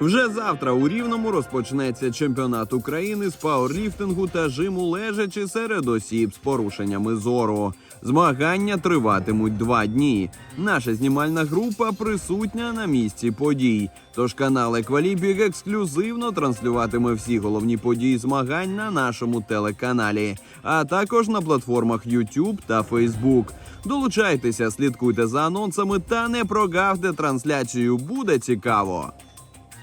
Вже завтра у Рівному розпочнеться чемпіонат України з пауерліфтингу та жиму лежачи серед осіб з порушеннями зору. Змагання триватимуть два дні. Наша знімальна група присутня на місці подій. Тож канал Еквалімпік ексклюзивно транслюватиме всі головні події змагань на нашому телеканалі, а також на платформах YouTube та Facebook. Долучайтеся, слідкуйте за анонсами та не прогавте трансляцію. Буде цікаво.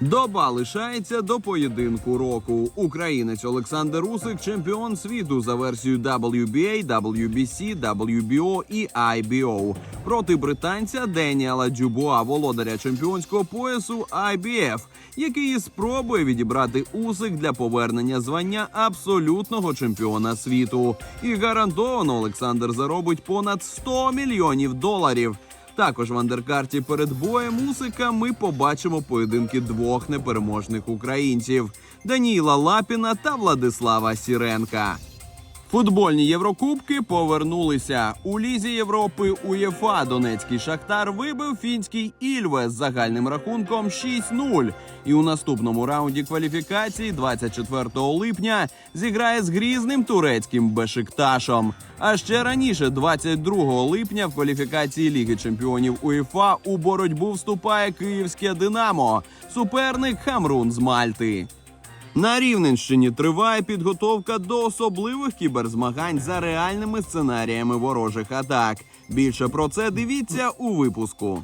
Доба лишається до поєдинку року. Українець Олександр Усик чемпіон світу за версією WBA, WBC, WBO і IBO. Проти британця Деніала Дюбуа, володаря чемпіонського поясу IBF, який спробує відібрати Усик для повернення звання абсолютного чемпіона світу. І гарантовано Олександр заробить понад 100 мільйонів доларів. Також в андеркарті перед боєм Усика ми побачимо поєдинки двох непереможних українців Даніїла Лапіна та Владислава Сіренка. Футбольні Єврокубки повернулися у лізі Європи. УЄФА Донецький Шахтар вибив фінський Ільве з загальним рахунком 6-0. І у наступному раунді кваліфікації 24 липня зіграє з грізним турецьким Бешикташом. А ще раніше, 22 липня, в кваліфікації Ліги Чемпіонів УЄФА у боротьбу вступає київське Динамо, суперник Хамрун з Мальти. На Рівненщині триває підготовка до особливих кіберзмагань за реальними сценаріями ворожих атак. Більше про це дивіться у випуску.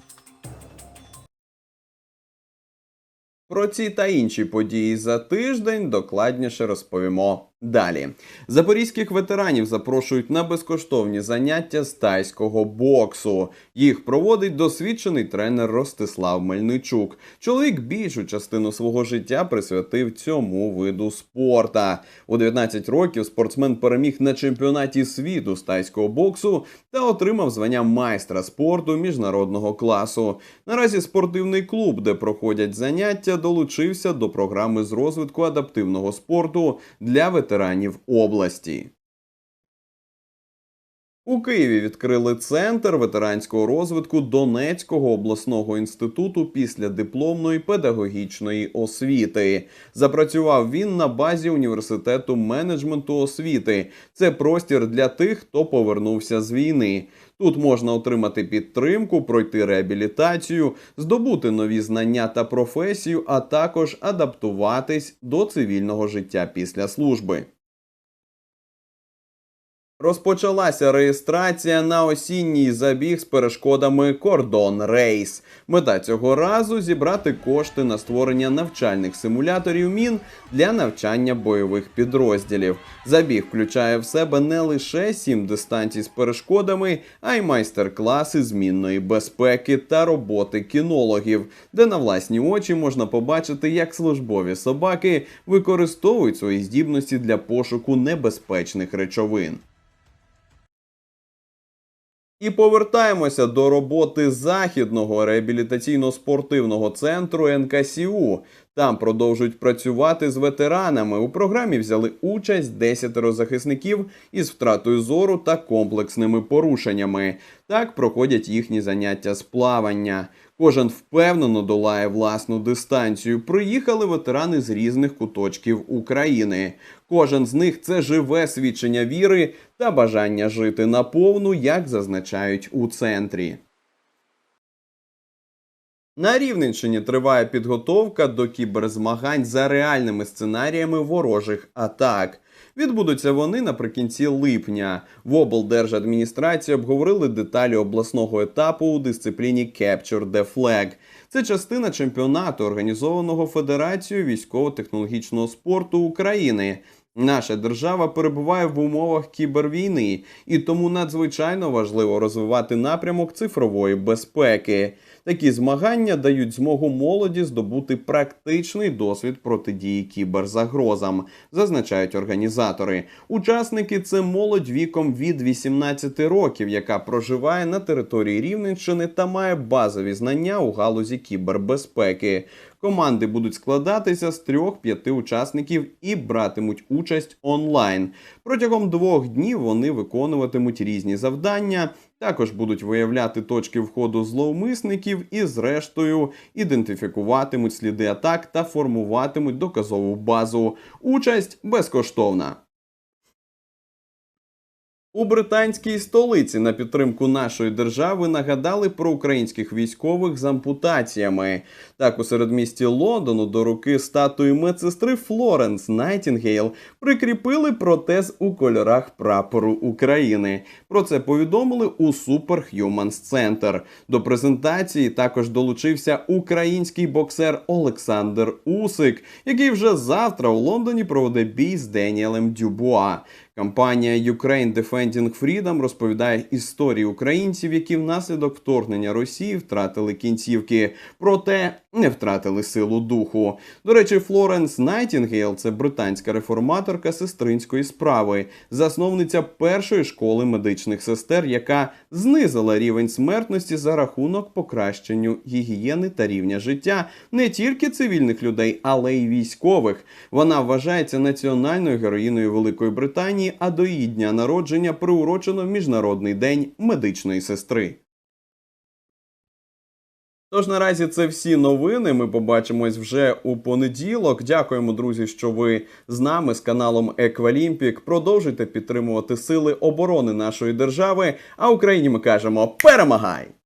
Про ці та інші події за тиждень докладніше розповімо далі. Запорізьких ветеранів запрошують на безкоштовні заняття з тайського боксу. Їх проводить досвідчений тренер Ростислав Мельничук. Чоловік більшу частину свого життя присвятив цьому виду спорта. У 19 років спортсмен переміг на чемпіонаті світу з тайського боксу та отримав звання майстра спорту міжнародного класу. Наразі спортивний клуб, де проходять заняття, долучився до програми з розвитку адаптивного спорту для ветеранів області. У Києві відкрили центр ветеранського розвитку Донецького обласного інституту після дипломної педагогічної освіти. Запрацював він на базі університету менеджменту освіти. Це простір для тих, хто повернувся з війни. Тут можна отримати підтримку, пройти реабілітацію, здобути нові знання та професію, а також адаптуватись до цивільного життя після служби. Розпочалася реєстрація на осінній забіг з перешкодами Кордон Рейс. Мета цього разу зібрати кошти на створення навчальних симуляторів мін для навчання бойових підрозділів. Забіг включає в себе не лише сім дистанцій з перешкодами, а й майстер-класи змінної безпеки та роботи кінологів, де на власні очі можна побачити, як службові собаки використовують свої здібності для пошуку небезпечних речовин. І повертаємося до роботи західного реабілітаційно-спортивного центру НКСУ. Там продовжують працювати з ветеранами. У програмі взяли участь 10 захисників із втратою зору та комплексними порушеннями. Так проходять їхні заняття з плавання. Кожен впевнено долає власну дистанцію. Приїхали ветерани з різних куточків України. Кожен з них це живе свідчення віри та бажання жити наповну, як зазначають у центрі. На Рівненщині триває підготовка до кіберзмагань за реальними сценаріями ворожих атак. Відбудуться вони наприкінці липня. В облдержадміністрації обговорили деталі обласного етапу у дисципліні Capture the Flag. Це частина чемпіонату, організованого Федерацією військово-технологічного спорту України. Наша держава перебуває в умовах кібервійни, і тому надзвичайно важливо розвивати напрямок цифрової безпеки. Такі змагання дають змогу молоді здобути практичний досвід протидії кіберзагрозам, зазначають організатори. Учасники це молодь віком від 18 років, яка проживає на території Рівненщини та має базові знання у галузі кібербезпеки. Команди будуть складатися з трьох-п'яти учасників і братимуть участь онлайн. Протягом двох днів вони виконуватимуть різні завдання. Також будуть виявляти точки входу зловмисників і, зрештою, ідентифікуватимуть сліди атак та формуватимуть доказову базу. Участь безкоштовна. У британській столиці на підтримку нашої держави нагадали про українських військових з ампутаціями. Так, у середмісті Лондону до руки статуї медсестри Флоренс Найтінгейл прикріпили протез у кольорах прапору України. Про це повідомили у Superhumans Center. До презентації також долучився український боксер Олександр Усик, який вже завтра у Лондоні проведе бій з Деніелем Дюбуа. Компанія Ukraine Defending Freedom розповідає історії українців, які внаслідок вторгнення Росії втратили кінцівки, проте не втратили силу духу. До речі, Флоренс Найтінгейл це британська реформаторка сестринської справи, засновниця першої школи медичних сестер, яка знизила рівень смертності за рахунок покращенню гігієни та рівня життя не тільки цивільних людей, але й військових. Вона вважається національною героїною Великої Британії, а до її дня народження приурочено Міжнародний день медичної сестри. Тож наразі це всі новини. Ми побачимось вже у понеділок. Дякуємо, друзі, що ви з нами з каналом Еквалімпік. Продовжуйте підтримувати сили оборони нашої держави. А Україні ми кажемо перемагай!